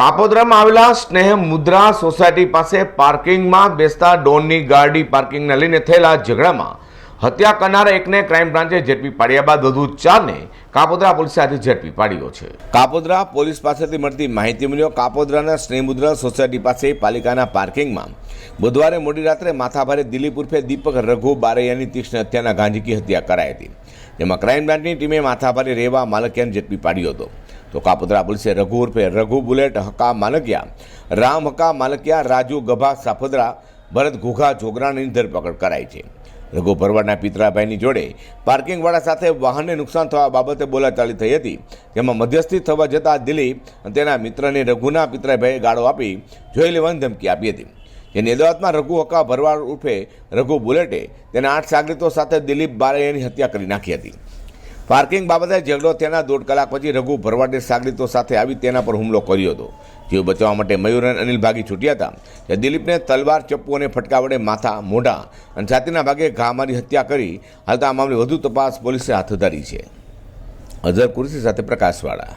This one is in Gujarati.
કાપોદ્રામાં આવેલા સ્નેહ મુદ્રા સોસાયટી પાસે પાર્કિંગમાં બેસતા ડોનની ગાડી પાર્કિંગને લઈને થયેલા ઝઘડામાં હત્યા કરનાર એકને ક્રાઇમ બ્રાન્ચે ઝડપી પાડ્યા બાદ વધુ ચારને કાપોદ્રા પોલીસે આજે ઝડપી પાડ્યો છે. કાપોદ્રા પોલીસ પાસેથી મળતી માહિતી મુજબ કાપોદ્રાના સ્નેહમુદ્રા સોસાયટી પાસે પાલિકાના પાર્કિંગમાં બુધવારે મોડી રાત્રે માથાભારે દિલીપ ઉર્ફે દીપક રઘુ બારૈયાની તીક્ષ્ણ હત્યાના ગાંધીકી હત્યા કરાઈ હતી. જેમાં ક્રાઇમ બ્રાન્ચની ટીમે માથાભારે રહેવા માલકિયાને ઝડપી પાડ્યો હતો. તો કાપોદ્રા પોલીસે રઘુ ઉર્ફે રઘુ બુલેટ હકા માલકિયા. રામ હકા માલકિયા, રાજુ ગભા સાફદરા ભરત ઘુઘા જોગરાની ધરપકડ કરાઈ છે. રઘુ ભરવાડના પિતરાભાઈની જોડે પાર્કિંગવાળા સાથે વાહનને નુકસાન થવા બાબતે બોલાચાલી થઈ હતી. જેમાં મધ્યસ્થી થવા જતાં દિલીપ તેના મિત્રને રઘુના પિતરાભાઈએ ગાળો આપી જોઈ લેવાની ધમકી આપી હતી. જેની અદાવતમાં રઘુ હક્કા ભરવાડ ઉર્ફે રઘુ બુલેટે તેના આઠ સાગરીતો સાથે દિલીપ બારૈયાની હત્યા કરી નાખી હતી. પાર્કિંગ બાબતે ઝઘડો તેના દોઢ કલાક પછી રઘુ ભરવાડે સાગરીતો સાથે આવી તેના પર હુમલો કર્યો હતો. જીવ બચાવવા માટે મયુર અને અનિલ ભાગી છૂટ્યા હતા. જે દિલીપને તલવાર, ચપ્પુ અને ફટકા વડે માથા મોઢા અને છાતીના ભાગે ઘા મારી હત્યા કરી હાલતા આ મામલે વધુ તપાસ પોલીસે હાથ ધરી છે. અઝર કુરશી સાથે પ્રકાશવાળા.